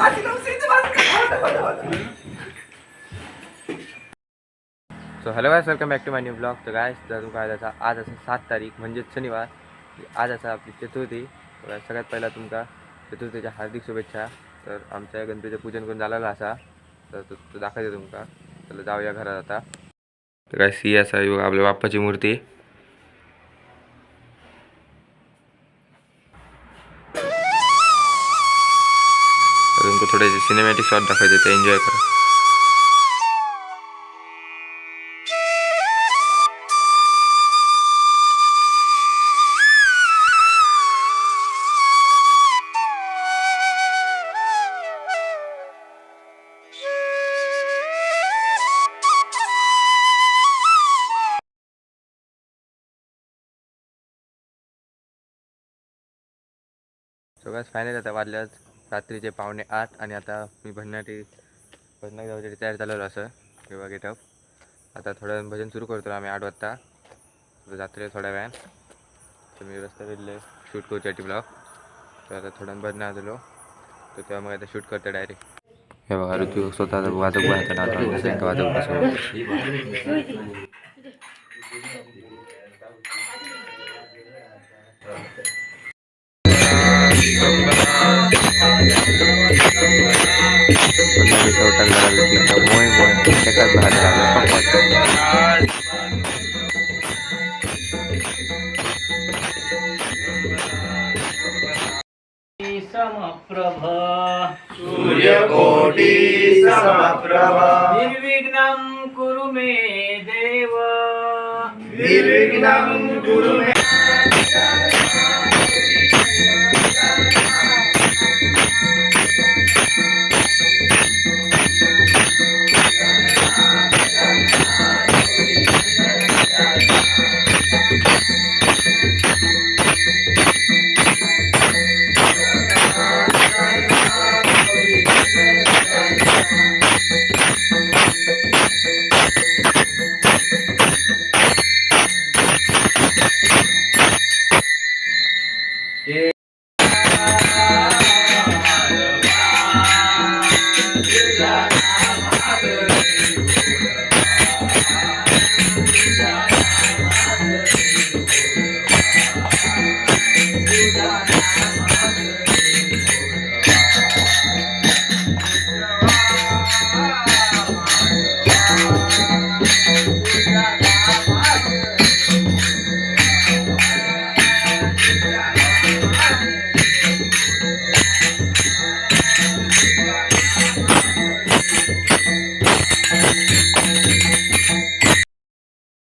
So hello guys welcome back to my new blog तर guys जर तुमका आज असा आज असं सात तारीख म्हणजेच शनिवार. आज असा आपली चतुर्थी. तर सगळ्यात पहिला तुमका चतुर्थीच्या हार्दिक शुभेच्छा. तर आमच्या गणपतीचं पूजन करून झालेलं असा. तर तो तो दाखवायचं तुमका चला जाऊया घरात आता. तर काय सी असा योग आपल्या बाप्पाची मूर्ती. थोडेसे सिनेमॅटिक शॉट दाखवायचे ते एन्जॉय करा. सो बस फायनल आता वाजल्यात रात्रीचे पावणे आठ आणि आता मी भजनाटी भजनात जाऊसाठी तयार झालेलो असं. किंवा गेटअप आता थोड्या भजन सुरू करतो आम्ही आठ वाजता. तर जातले थोड्या वेळान. तर मी रस्ता दिले शूट करूसाठी ब्लॉग तर आता थोडं भजन भजनात आलो तर तेव्हा मग आता शूट करते डायरेक्ट हे बघा ऋतू स्वतः वाजक वाजता वाजक कसं पुन्हा शेवटाक लागला तिथं मोय मोय एकाच बाहेर लागला पप्पा समप्रभ सूर्यकोटि समप्रभ निर्विघ्नं कुरु मे देव। निर्विघ्नं कुरु मे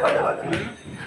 Vale, vale, vale.